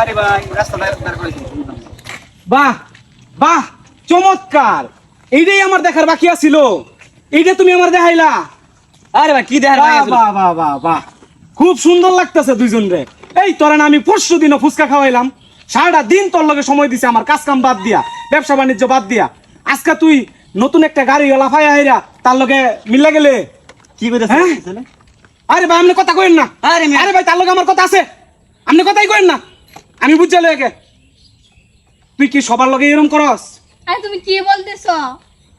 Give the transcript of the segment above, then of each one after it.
আরে ভাই রাস্তা দাঁড় বাহ বাহ চমৎকার। এইটাই আমার দেখার বাকি আছিল। এইটা তুমি আমার দেখাইলা। আরে ভাই কি দেখার বাহ বাহ বাহ বাহ বাহ। খুব সুন্দর লাগতেছে দুইজন রে এই তোরা না আমি পরশু দিনও ফুচকা খাওয়াইলাম। সারাটা দিন তোর লগে সময় দিছে আমার কাজ কাম বাদ দিয়া ব্যবসা বাণিজ্য বাদ দিয়া। আজকে তুই নতুন একটা গাড়ি লাফাই আইরা তার লগে মিল্লা গেলে। কি করে হ্যাঁ? আরে ভাই আপনি কথা কইেন না। আরে আরে ভাই তার লগে আমার কথা আছে। আপনি কথাই কইেন না। আমি বুঝতে লগে তুই কি সবার লগে এরকম করস? আরে তুমি কি বলতেছো?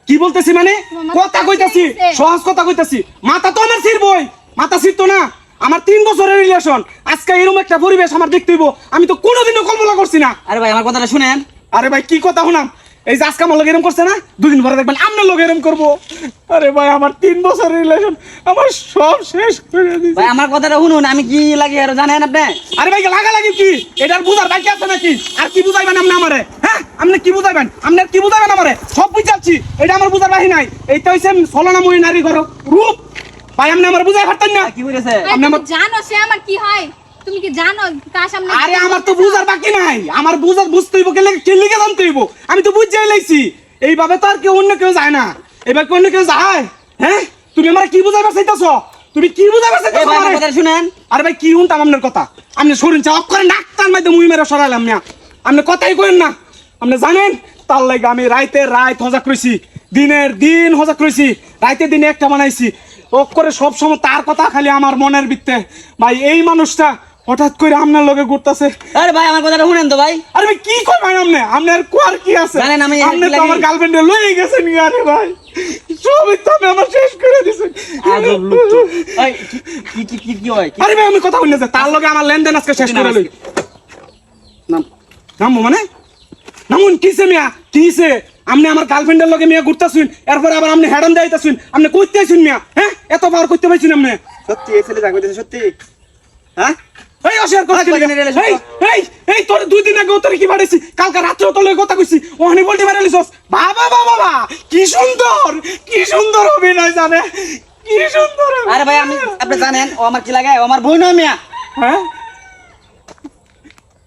কি বলতেছি মানে? কথা কইতাছি। সহজ কথা কইতাছি। মাথা তো আমার ছিড়বই মাথা ছিড়তো না। আমার তিন বছরের রিলেশন আজকে এরকম একটা পরিবেশ আমার দেখতে হইব। আমি তো কোনোদিনও কল্পনা করছি না। আরে ভাই আমার কথাটা শুনেন। আরে ভাই কি কথা শুনাম? এই যে আজকে আমার লোক এরকম করছে না? দুদিন পরে দেখবেন আপনার লোক এরকম করব। আরে ভাই আমার তিন বছরের রিলেশন আমার সব শেষ করে দিছে। ভাই আমার কথাটা শুনুন আমি কি লাগে আর জানেন আপনি? আরে ভাই লাগা লাগি কি? এটার বুঝার বাকি আছে নাকি? আর কি বুঝাইবেন আপনি আমারে? হ্যাঁ? আপনি কি বুঝাইবেন? আপনি কি বুঝাইবেন আমারে? সব বুঝাচ্ছি এটা আমার বুঝার বাকি নাই। এইটা হইছে সলনাময়ী নারী ঘর রূপ। ভাই আপনি আমার বুঝাই পারতেন না? কি আরে আপনি আমার- জানো সে আমার কি হয়? তুমি কি জানো কার সামনে আরে আমার তো বুঝার বাকি নাই। আমার বুঝার বুঝতে হইব কেলে কেলিকে জানতে হইব? আমি তো বুঝাই লাইছি। এইভাবে তো আর কেউ অন্য কেউ যায় না। এবার অন্য কেউ যায়? হ্যাঁ? তুমি আমার কি বুঝাইবার চাইতাছ? তুমি কি বুঝাইবার এই আমার? কথাটা শুনেন। আরে ভাই কি শুনতাম আপনার কথা? আপনি শরীর চাপ করে ডাক্তার মাইতে মুই মেরে সরাইলাম না। আপনি কথাই কইেন না। আপনি জানেন তার লাগে আমি রাইতে রাইত হজা করেছি। দিনের দিন হজা করেছি। রাইতে দিনে একটা বানাইছি। ও করে সব সময় তার কথা খালি আমার মনের ভিত্তে। ভাই এই মানুষটা হঠাৎ করে আপনার লগে ঘুরতেছে। আরে ভাই আমার কথাটা শুনেন তো ভাই। আরে ভাই কি কই ভাই আপনি? আপনার কোয়ার কি আছে? জানেন আমি আপনি তো আমার গার্লফ্রেন্ডে লয়ে গেছেন আরে ভাই। সবই তো আমি আমার শেষ করে দিছেন। আজব লোক তো। এই, কি- কি কি কি হয়? আরে ভাই আমি কথা বলি না তার লগে আমার লেনদেন আজকে শেষ করে লই। নাম। নামবো মানে? নামুন কিসে মিয়া? কিসে আপনি আমার গার্লফ্রেন্ডের লগে মিয়া ঘুরতাছুন এরপর আবার আপনি হেডন যাইতাছুন আপনি কইতে আইছুন মিয়া হ্যাঁ? এত বার করতে পাইছুন আপনি? সত্যি এই ছেলে সত্যি। হ্যাঁ? এই কয়দিনের relation? এই এই এই তোর দুই দিন আগে তোর কি বাড়াইছি কালকে রাত্রে তোর কথা কইছি। ওখানে বলতে পারালিছস বাবা বাবা বাবা কি সুন্দর কি সুন্দর অভিনয় জানে কি সুন্দর আরে ভাই আমি আপনি জানেন ও আমার কি লাগে? ও আমার বই নয় মিয়া। হ্যাঁ?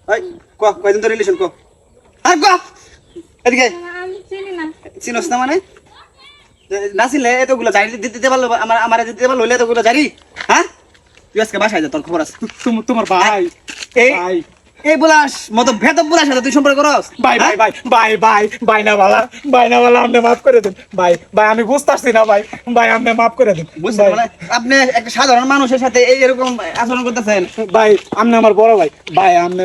ওই ক কয়দিন তো রিলেশন ক? আর ক এদিকে। আমি চিনি না চিনস না মানে নাছিলে এতগুলো জারি দিতে পারল আমার আমার দিতে পারল হইলে এতগুলো জারি। হ্যাঁ? তুই আজকে বাসায় যা তোর খবর আছে। তুম- তোমার ভাই। এই ভাই। এই বুলাস মতো ভেদব বুলাস সাথে তুই সম্পর্ক করস? ভাই ভাই হ্যাঁ? ভাই ভাই ভাই ভাই না বালা ভাই না বালা আপনি মাফ করে দিন। ভাই ভাই আমি না ভাই ভাই আপনি মাফ করে দিন। বুঝছেন মানে আপনি একটা সাধারণ মানুষের সাথে এই এরকম আচরণ করতেছেন। ভাই আপনি আমার বড় ভাই। ভাই আপনি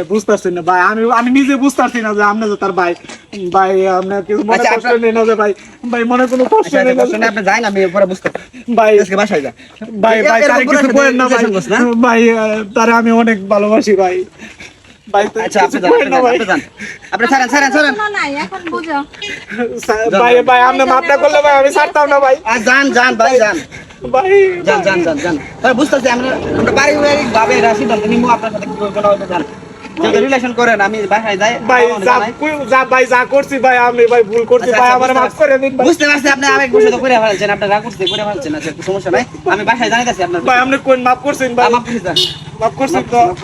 না ভাই আমি আমি নিজে বুঝতে পারছি না যে আপনি যে তার ভাই। ভাই আপনি কিছু মনে আচ্ছা, কষ্ট নেই না যে ভাই। ভাই মনে কোনো কষ্ট আচ্ছা, নেই আচ্ছা, না আপনি যাই না আমি পরে বুঝতে ভাই আজকে বাসায় যা। ভাই ভাই তারে কিছু বলেন না ভাই ভাই তারে আমি অনেক ভালোবাসি ভাই আচ্ছা আপনি যান আপনি না যান, ভাই আপনি যান। আপনি ছাড়েন ছাড়েন ছাড়েন। শোনো নাই এখন বুঝো। ভাই ভাই আপনি মাফ না করলে ভাই আমি ছাড়তাম না ভাই। আর যান যান ভাই যান। ভাই যান যান যান যান। তাহলে বুঝতেছি আমরা আমরা পারিবারিক ভাবে এটা সিদ্ধান্ত নিবো আপনার সাথে কি করব না। যান রিলেশন করেন আমি বাসায় যাই ভাই যা জানাই। কই- যা ভাই যা করছি ভাই আমি ভাই ভুল করছি আচ্ছা, ভাই আচ্ছা, আমার বুঝতে মাফ করে দিন বুঝতে পারছি আপনি আবেগ বসে তো করে ফেলছেন আপনি রাগ করতে করে ফেলছেন আচ্ছা সমস্যা নাই। আমি বাসায় জানাইতেছি আপনার ভাই আপনি কোন মাফ করছেন ভাই। কিছু যান মাফ করছেন তো। মাফ।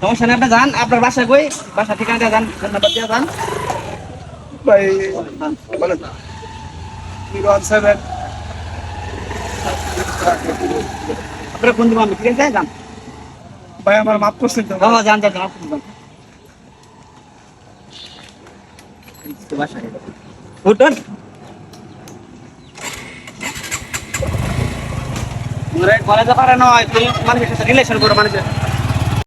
সমস্যা নেই আপনি যান আপনার বাসায় কই? বাসা ঠিকানাটা যান নাম্বার দিয়ে যান। ভাই বলেন। আপনারা দিব আমি ঠিক আছে? যান। ভাই আমার মাফ করছেন তো। হ্যাঁ হ্যাঁ, যান যান যান বাসায় উঠুন। কলেজে পারে নয় তুমি মানুষের সাথে রিলেশন করো মানুষের।